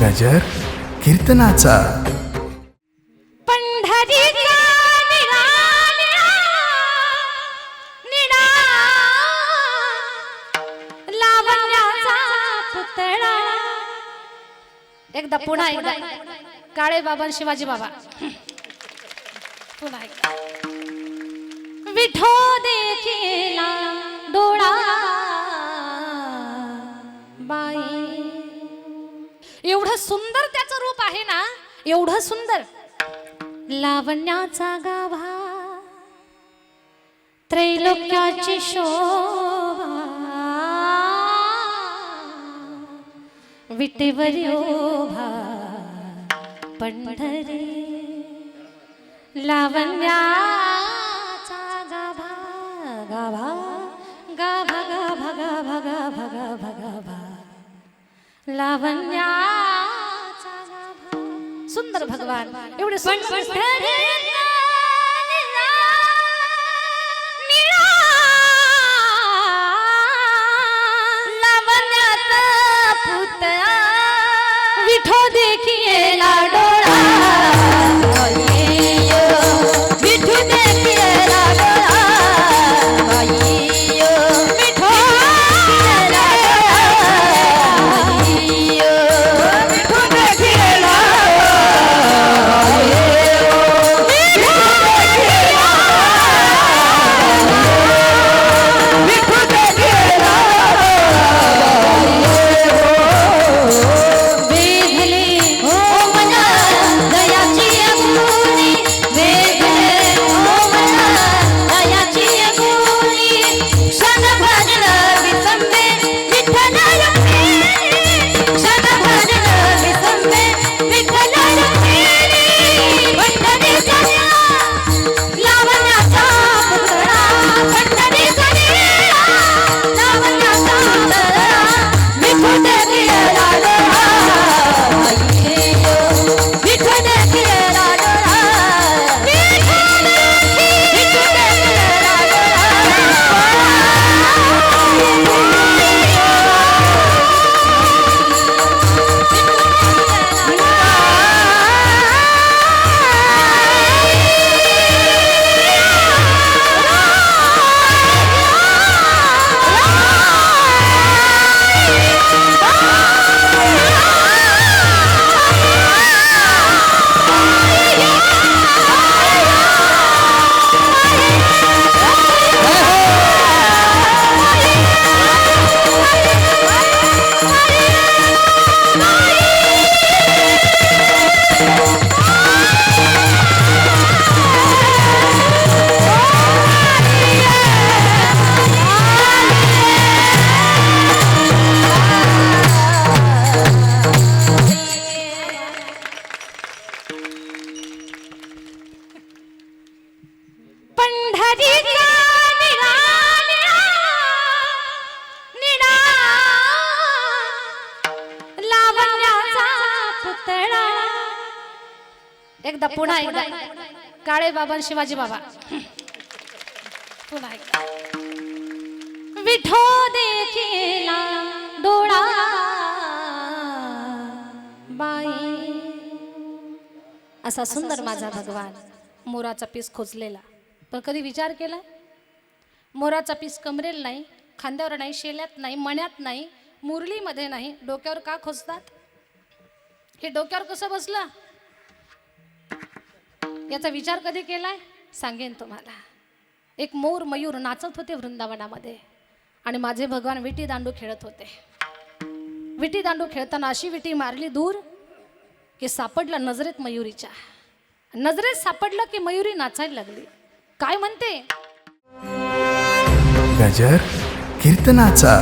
गजर कीर्तनाचा. एकदा पुन्हा एकदा. काळे बाबा शिवाजी बाबा. पुन्हा एकदा. विठो देखील सुंदर त्याचं रूप आहे ना एवढं सुंदर. लावण्याचा गाभा त्रैलोक्याची शोभा विटेवर योभा पंढरी. लावण्याचा गाभा गाभा गाभा गाभा गाभा गाभा गाभा गाभा. लावण्या सुंदर भगवान. एवढे सुंदर विठो देखिए लाडोळा पंढरीचा निळा निळा निळा लावण्याचा पुतळा। एकदा पुन्हा एकदा। काळे बाबा शिवाजी बाबा। पुन्हा एकदा। विठो देखिला डोळा। बाई। असा सुंदर माझा भगवान मोराचा पीस खोचलेला। पण कधी विचार केला? मोराचा पीस कमरेल नाही खांद्यावर नाही शेल्यात नाही मण्यात नाही मुरलीमध्ये नाही डोक्यावर का खोचतात हे डोक्यावर कसं बसलं? याचा विचार कधी केलाय? सांगेन तुम्हाला. एक मोर मयूर नाचत होते वृंदावनामध्ये आणि माझे भगवान विटी दांडू खेळत होते. विटी दांडू खेळताना अशी विटी मारली दूर की सापडला नजरेत मयुरीच्या. नजरेत सापडलं की मयुरी नाचायला लागली. काय म्हणते? गजर कीर्तनाचा.